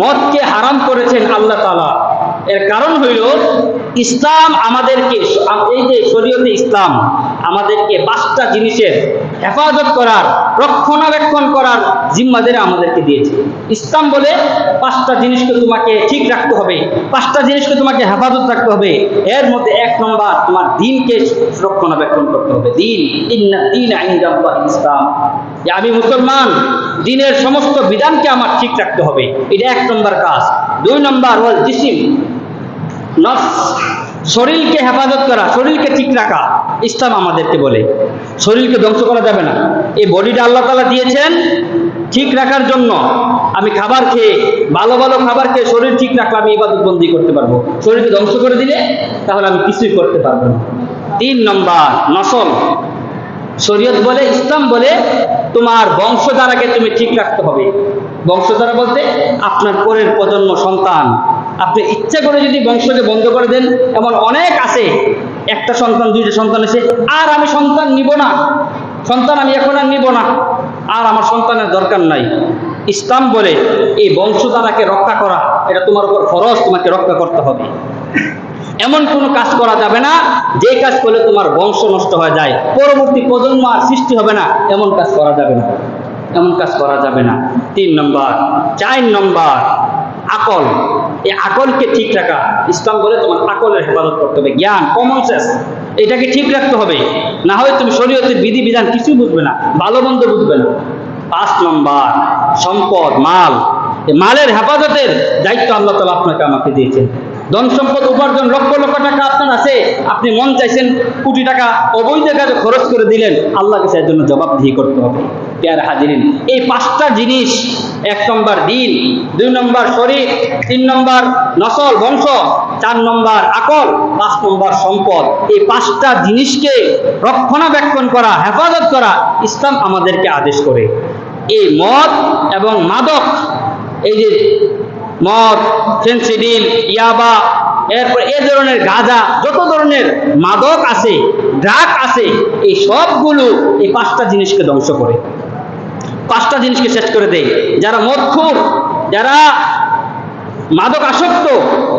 মদকে হারাম করেছেন আল্লাহ তালা এর কারণ হইল, ইসলাম আমাদেরকে, এই যে শরীয়তে ইসলাম, আমাদেরকে পাঁচটা জিনিসের হেফাজত করার, রক্ষণাবেক্ষণ করার জিম্মাদের আমাদেরকে দিয়েছে। ইসলাম বলে পাঁচটা জিনিসকে তোমাকে ঠিক রাখতে হবে, পাঁচটা জিনিসকে তোমাকে হেফাজত রাখতে হবে। এর মধ্যে এক নম্বর, তোমার দিনকে রক্ষণাবেক্ষণ করতে হবে। দিন দিন ইসলাম। আমি মুসলমান দিনের সমস্ত বিধানকে আমার ঠিক রাখতে হবে। এটা এক নম্বর কাজ। দুই নম্বর ওয়াল জিসিম। শরীরকে হেফাজত করা, শরীরকে ঠিক রাখা, ইসলাম আমাদেরকে বলে। শরীরকে ধ্বংস করা যাবে না। এই বডিটা আল্লাহ তালা দিয়েছেন ঠিক রাখার জন্য। আমি খাবার খেয়ে, ভালো ভালো খাবার খেয়ে শরীর ঠিক রাখলে আমি ইবাদত বন্দি করতে পারব। শরীরকে ধ্বংস করে দিলে তাহলে আমি কিছুই করতে পারব না। তিন নম্বর, নসল। শরীয়ত বলে, ইসলাম বলে, তোমার বংশধারাকে তুমি ঠিক রাখতে হবে। বংশধারা বলতে আপনার পরের প্রজন্ম, সন্তান। আপনি ইচ্ছা করে যদি বংশকে বন্ধ করে দেন, এমন অনেক আছে। একটা সন্তান, দুইটা সন্তান এসে আর আমি সন্তান নিব না। সন্তান আমি এখন আর নিব না। আর আমার সন্তানের দরকার নাই। ইসলাম বলে, এই বংশধারাকে রক্ষা করা, এটা তোমার উপর ফরজ, তোমাকে রক্ষা করতে হবে। এমন কোনো কাজ করা যাবে না, যে কাজ করলে তোমার বংশ নষ্ট হয়ে যায়, পরবর্তী প্রজন্ম আর সৃষ্টি হবে না, এমন কাজ করা যাবে না। এমন কাজ করা যাবে না। তিন নম্বর, চার নম্বর, আকল। এই আকলকে ঠিক রাখা। ইসলাম বলে তোমার আকলের হেফাজত করতে হবে। জ্ঞান কমন সেন্স এটাকে ঠিক রাখতে হবে। না হয় তুমি শরীয়তের বিধি বিধান কিছু বুঝবে না, ভালো মন্দ বুঝবে না। পাঁচ নম্বর, সম্পদ, মাল। মালের হেফাজতের দায়িত্ব আল্লাহ তালা আপনাকে আমাকে দিয়েছেন। ধন সম্পদ উপার্জন লক্ষ লক্ষ টাকা আপনার আছে। আপনি মন চাইছেন কোটি টাকা অবৈধ কাজে খরচ করে দিলেন আল্লাহকে সেই জন্য জবাবদিহি করতে হবে। পেয়ার হাজিরিন। এই পাঁচটা জিনিস, এক নম্বর দিন, দুই নম্বর শরীর, তিন নম্বর নসল, বংশ, চার নম্বর আকল, পাঁচ নম্বর সম্পদ। এই পাঁচটা জিনিসকে রক্ষণাবেক্ষণ করা, হেফাজত করা ইসলাম আমাদেরকে আদেশ করে। এই মদ এবং মাদক, এই যে মদ ফেন্সিডিল ইয়াবা, এরপর এ ধরনের গাঁজা, যত ধরনের মাদক আছে, ড্রাগ আছে, এই সবগুলো এই পাঁচটা জিনিসকে ধ্বংস করে। পাঁচটা জিনিসকে শেষ করে দেয়। যারা মদখুর, যারা মাদক আসক্ত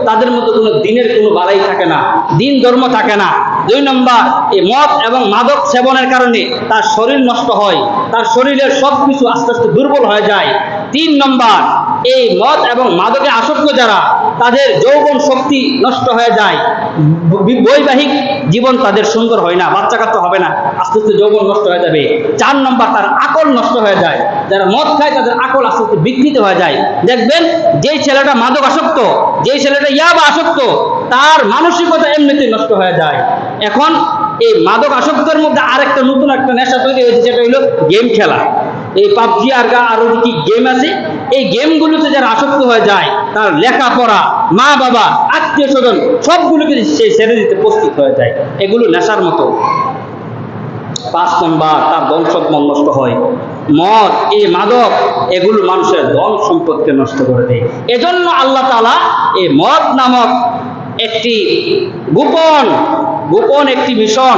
তাদের মধ্যে কোনো দিনের কোনো বাড়াই থাকে না, দিন ধর্ম থাকে না। দুই নম্বর, এই মদ এবং মাদক সেবনের কারণে তার শরীর নষ্ট হয়, তার শরীরের সব কিছু আস্তে আস্তে দুর্বল হয়ে যায়। তিন নম্বর, এই মদ এবং মাদকে আসক্ত যারা, তাদের যৌবন শক্তি নষ্ট হয়ে যায়। বৈবাহিক জীবন তাদের সুন্দর হয় না, বাচ্চা কাচ্চা হবে না, আস্তে আস্তে যৌবন নষ্ট হয়ে যাবে। চার নম্বর, তার আকল নষ্ট হয়ে যায়। যারা মদ খায়, তাদের আকল আস্তে আস্তে বিকৃত হয়ে যায়। দেখবেন, যেই ছেলেটা মাদক আসক্ত যেই ছেলেটা ইয়াবা আসক্ত তার মানসিকতা এমনিতেই নষ্ট হয়ে যায়। এখন এই মাদক আসক্তের মধ্যে আরেকটা নতুন একটা নেশা তৈরি হয়েছে, সেটা হলো গেম খেলা। এই পাবজি আর গা আরও কি গেম আছে? এই গেমগুলোতে যারা আসক্ত হয়ে যায়, তার লেখাপড়া মা বাবা আত্মীয় স্বজন সবগুলোকে সে ছেড়ে দিতে প্রস্তুত হয়ে যায়। এগুলো নেশার মতো। পাঁচ নম্বর, তার বংশ নষ্ট হয়। মদ, এই মাদক, এগুলো মানুষের ধন সম্পদকে নষ্ট করে দেয়। এজন্য আল্লাহ তালা এই মদ নামক একটি গোপন গোপন একটি মিশন।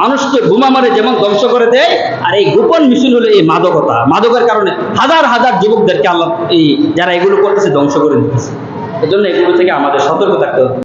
মানুষকে বোমা মারে যেমন ধ্বংস করে দেয়, আর এই গোপন মিশন হলো এই মাদকতা। মাদকের কারণে হাজার হাজার যুবকদেরকে আল্লাহ এই যারা এগুলো করতেছে ধ্বংস করে দিতেছে। এজন্য এগুলো থেকে আমাদের সতর্ক থাকতে হবে।